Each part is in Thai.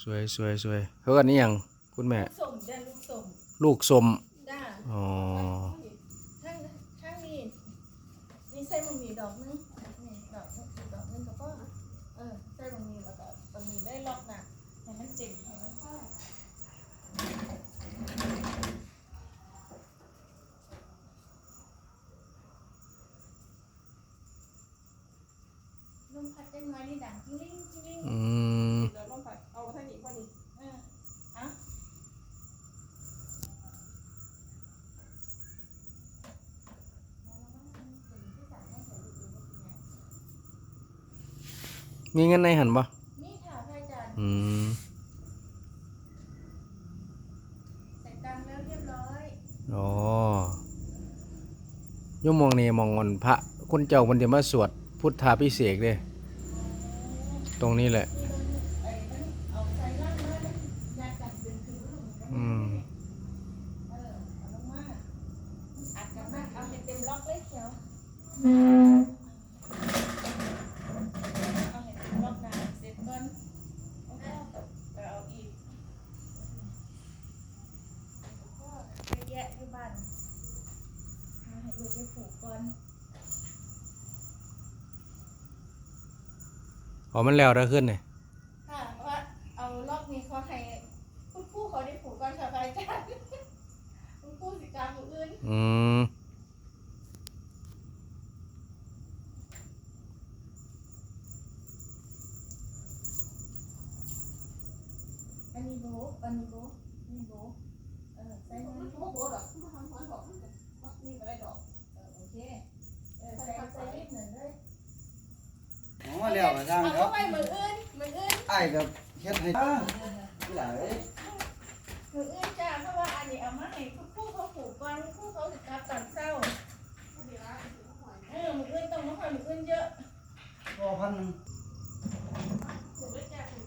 สวยสวยสวยเฮ้ยอันนี้ยังคุณแม่ส่งจ้าลูกส่งลูกสมจ้าอ๋อข้างข้างนี้นี่ใส่มันมีดอกนึงนี่ดอกนึงดอกนึงก็พอเออใส่มันมีแล้วก็มันมีได้ล็อกน่ะให้มันเต็มให้มันพอลมพัดได้น้อยนี่ดังจิ้งลิ้งจิ้งลิ้ง อืม เดี๋ยวลงไปเอาท่านี้พอดี เออเอะ มีเงินในหันปะนี่ค่ะพระอาจารย์อืมใส่ตังค์แล้วเรียบร้อยอ๋ออยุ่มองนี่มองงอนพระคุณเจ้าคนเดียวมาสวดพุทธาพิเศษกเด้ตรงนี้แหละ ไอ้นั่นเอาใส่ล่างมาแล้วยัดกันดึงขึ้นลงมาอืม เออเอาลงมาอัดกลับมาเอาให้เต็มล็อกเลยเชียวเอาให้เต็มล็อกนะเสร็จก่อนเอาเข้าไปเอาอีกก็เยอะแยะที่บ้านเอาให้ลูกไปผูกก่ อนอ๋อมันแล้วได้ขึ้นเนี่ย ค่ะว่าเอารอบนี้เขาให้คุณครูเขาได้ผูกก่อนค่ะพระอาจารย์คุณครูสิกรรมอยู่อื่น อืม อันนี้โบะอันนี้โบะนี่โบะเออใส่มา มันโอ้โหดอกมันทำมันดอกมันนี่ไม่ได้ดอก เออโอเคเออใส่ใส่นิดหนึ่งเลย อ๋อ แล้วมาสร้างเอาแล้เข้าวไปมืออื่นมืออื่นไอ้กับเฮ็ดให้อ้าหลายมืออื่นจ้าเพราะว่าอันนี้เอามาให้คุณครูเขาผูกก่อนคุณครูเขาสิกลับตอนเช้าเออมืออื่นต้องมาคอยมืออื่นเยอะก็พันหนึงผูกไว้จ้าผูก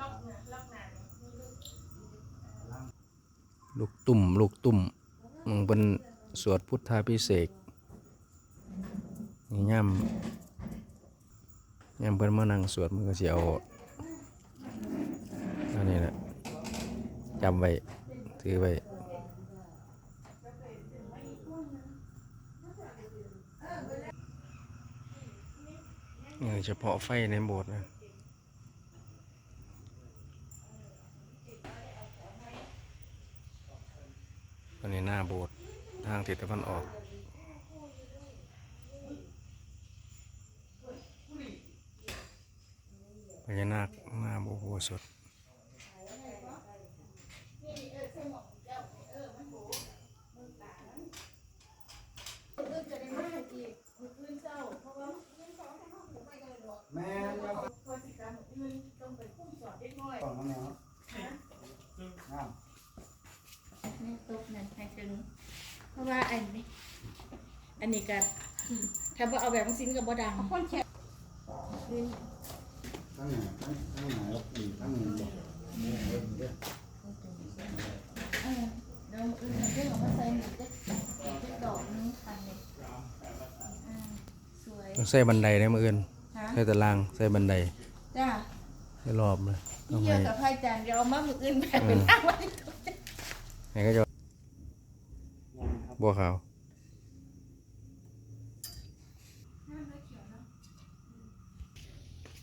ล็อกนะล็อกหนาเนี่ยมีลูกลูกตุ่มลูกตุ่มมึงเป็นสวดพุทธาพิเศษก นี่ย่ำย่ำเพิ่นมานั่งสวดมันก็เสิเอาอันนี้แหละจำไว้ถือไว้เฉพาะไฟในโบสถ์นะอันนี้หน้าโบสถ์ทางทิศตะวันออก ญานาคหน้าโบโหสดมืออื่นจะได้มาอีกมืออื่นเช้าเพราะว่าแม่แล้วก็สิการอื่นต้องไปคุ้มสอนเด็กน้อยก่อนมาแม่ครับนะอ้าวนี่ตกนั่นให้ถึงเพราะว่าอันนี้ อันนี้ก็ถ้าบ่เอาแบบสินก็บ่ดังคนแค่ ทั้งหน้าทั้งทั้งหน้าแล้วอีกทั้งหนึงบ่เด้อเด้อเด้อ เออ เดี๋ยวอื่นเดี๋ยวเอามาใส่หนึ่งเจ็ดเจ็ดดอกนึงพันเลยอ่าสวยต้องใส่บันไดได้มืออื่นฮะใส่ตารางใส่บันไดจ้าให้รอบเลยต้ที่องเกี่ให้ วกับพระอาจารย์เดี๋ยวเอามามืออื่นแบบเป็นตั้งไว้ให้ก็จะบบัวขาว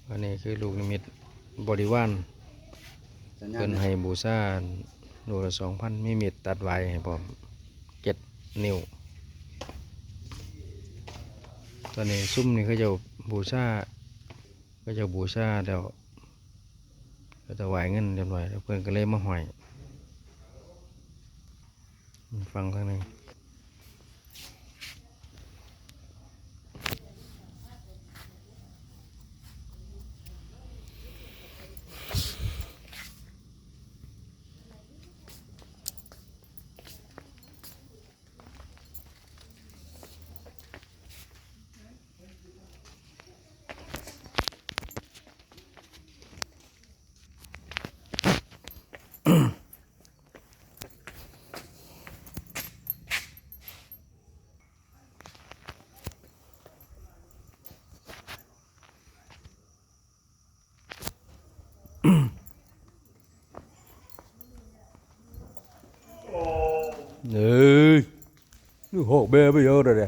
อันนี้คือลูกนิมิตบริวารสัญญาเพิ่ณนให้บูชา โลละสองพันมีเม็ดตัดไว้ให้ผมเจ็ดนิ้ว ตอนนี้ซุ้มนี่เขาจะบูชาก็จะบูชาเดี๋ยวก็จะไหวเงินเรียบร้อยแล้วเพื่อนก็เลยมาห้อย ฟังข้างใน เอ้ยนี่หกเบไปเยอะเลยเด้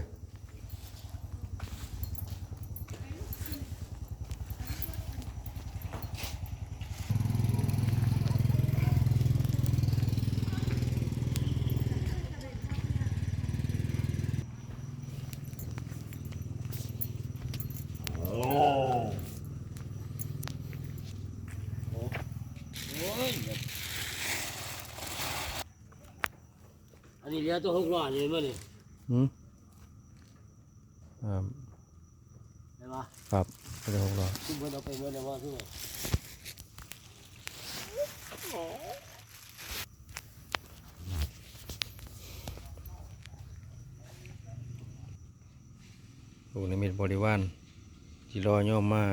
อันนี้เห ลือตัวหกร้อยเลยมั้งนี่หืมอ่าได้ปะครับก็จะหกร้อยทุกคนเอาไปเมื่อไหร่ว่าทุกคนลูกนิมิตบริวารที่รอย่อมมา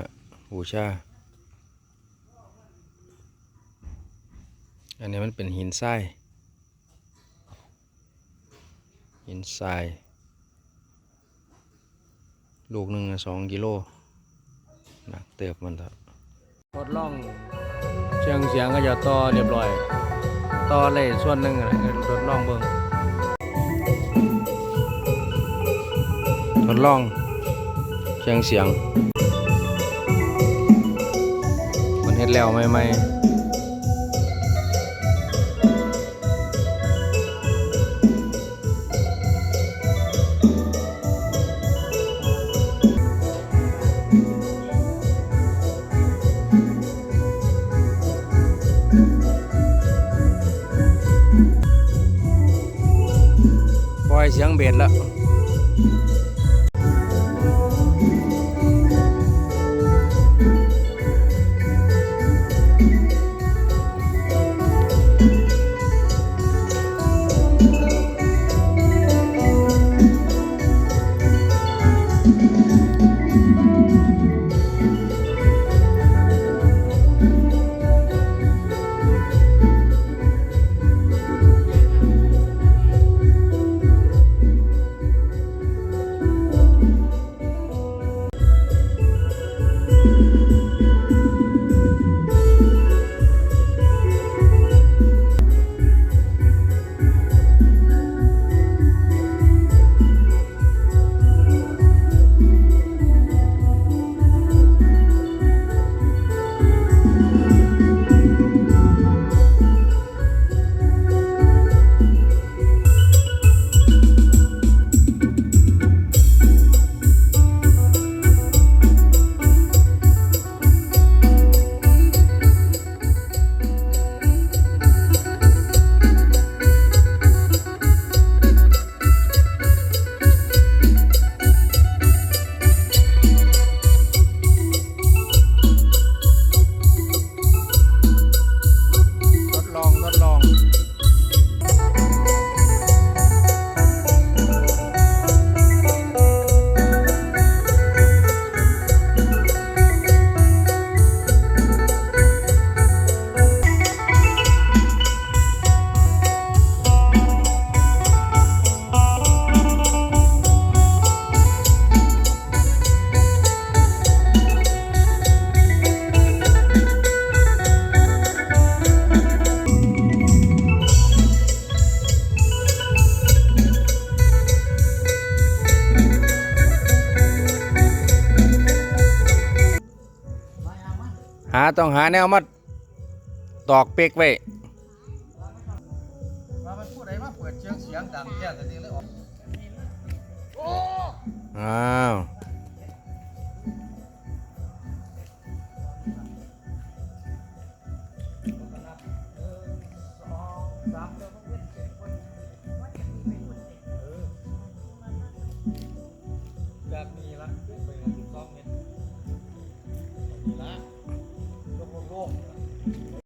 บูชา อันนี้มันเป็นหินทราย หินทราย ลูกหนึ่งสองกิโลหนักเติบมันเถอะทดลองเชียงเสียงก็จะต่อเรียบร้อยต่อเลยส่วนหนึ่งอะไรก็ทดลองเบิ่งทดลองเชียงเสียง มันเฮ็ดแล้วใหม่ เสียงเบสแล้วาต้องหาแนวมาตอกเป๊กไว้ว่ามันพูดอะไรมาเปิดเสียงเสียงดังแก่แต่ทีเลยออกอ้าว